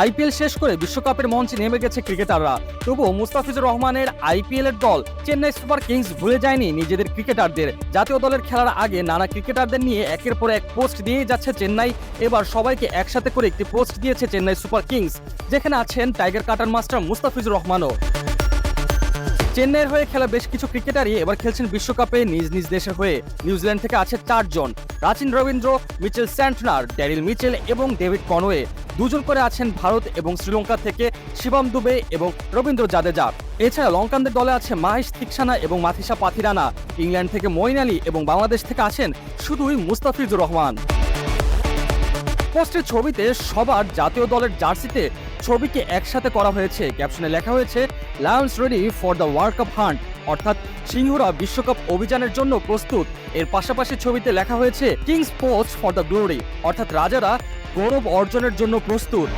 IPL শেষ করে বিশ্বকাপের মঞ্চে নেমে গেছে ক্রিকেটাররা। তবুও মুস্তাফিজুর রহমানের আইপিএল এর দল চেন্নাই সুপার কিংস ভুলে যায়নি নিজেদের ক্রিকেটারদের। জাতীয় দলের খেলার আগে নানা ক্রিকেটারদের নিয়ে একের পর এক পোস্ট দিয়েই যাচ্ছে চেন্নাই। এবার সবাইকে একসাথে করে একটি পোস্ট দিয়েছে চেন্নাই সুপার কিংস, যেখানে আছেন টাইগার কাটার মাস্টার মুস্তাফিজুর রহমানও। চেন্নাইয়ের হয়ে খেলা বেশ কিছু ক্রিকেটারই এবার খেলছেন বিশ্বকাপে নিজ নিজ দেশের হয়ে। নিউজিল্যান্ড থেকে আছে চারজন। Rachin Ravindra, Mitchell Santner, Daryl Mitchell এবং ডেভিড কনওয়ে। দুজন করে আছেন ভারত এবং শ্রীলঙ্কা থেকে শিবম দুবে এবং রবীন্দ্র জাদেজা। এছাড়া লঙ্কানদের দলে আছে মাহেশ থিকসানা এবং মাথিসা পাথিরানা। ইংল্যান্ড থেকে মঈন আলী এবং বাংলাদেশ থেকে আছেন শুধুই মুস্তাফিজুর রহমান। পোস্টের ছবিতে সবার জাতীয় দলের জার্সিতে ছবিকে একসাথে করা হয়েছে। ক্যাপশনে লেখা হয়েছে lions ready for the world cup hunt অর্থাৎ সিংহরা বিশ্বকাপ অভিযানের জন্য প্রস্তুত। এর পাশাপাশি ছবিতে লেখা হয়েছে kings post for the glory অর্থাৎ রাজারা গৌরব অর্জনের জন্য প্রস্তুত।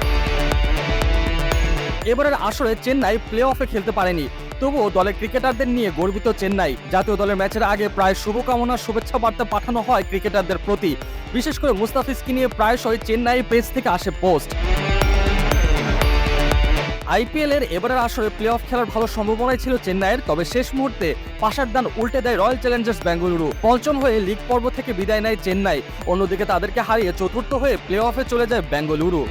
এবারের আসরে চেন্নাই প্লে অফে খেলতে পারেনি। তবুও দলের ক্রিকেটারদের নিয়ে গর্বিত চেন্নাই। জাতীয় দলের ম্যাচের আগে প্রায় শুভকামনা, শুভেচ্ছা বার্তা পাঠানো হয় ক্রিকেটারদের প্রতি। বিশেষ করে মুস্তাফিজকে নিয়ে প্রায়শই চেন্নাই পেজ থেকে আসে পোস্ট। আইপিএল এর এবারের আসরে প্লে অফ খেলার ভালো সম্ভাবনাই ছিল চেন্নাইয়ের, তবে শেষ মুহূর্তে পাশার দান উল্টে দেয় রয়্যাল চ্যালেঞ্জার্স বেঙ্গালুরু পঞ্চম হয়ে লিগ পর্ব থেকে বিদায় নেয় চেন্নাই। অন্যদিকে তাদেরকে হারিয়ে চতুর্থ হয়ে প্লে অফে চলে যায় বেঙ্গালুরু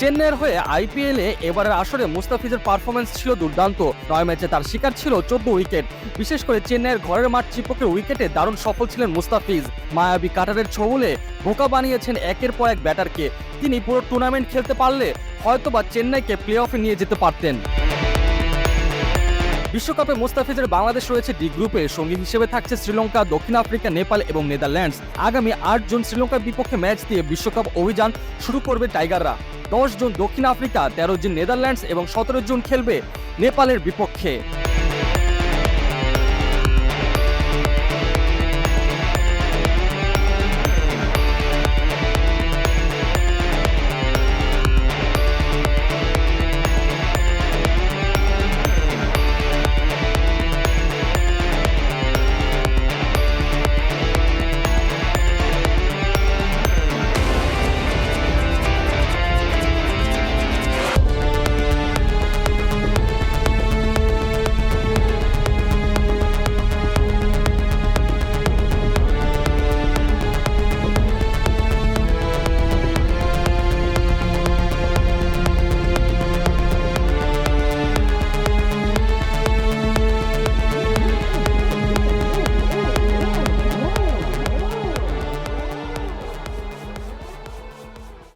চেন্নাইয়ের হয়ে আইপিএলে এবারের আসরে মুস্তাফিজের পারফরমেন্স ছিল দুর্দান্ত। নয় ম্যাচে তার শিকার ছিল চোদ্দ উইকেট। বিশেষ করে চেন্নাইয়ের ঘরের মাঠ চিপকের উইকেটে দারুণ সফল ছিলেন মুস্তাফিজ। মায়াবী কাটারের ছবলে বোকা বানিয়েছেন একের পর এক ব্যাটারকে। তিনি পুরো টুর্নামেন্ট খেলতে পারলে হয়তোবা চেন্নাইকে প্লে অফে নিয়ে যেতে পারতেন। বিশ্বকাপে মোস্তাফিজের বাংলাদেশ রয়েছে ডি গ্রুপে সঙ্গী হিসেবে থাকছে শ্রীলঙ্কা, দক্ষিণ আফ্রিকা, নেপাল এবং নেদারল্যান্ডস। আগামী আট জন শ্রীলঙ্কার বিপক্ষে ম্যাচ দিয়ে বিশ্বকাপ অভিযান শুরু করবে টাইগাররা। দশ জন দক্ষিণ আফ্রিকা, তেরো জন নেদারল্যান্ডস এবং সতেরো জন খেলবে নেপালের বিপক্ষে।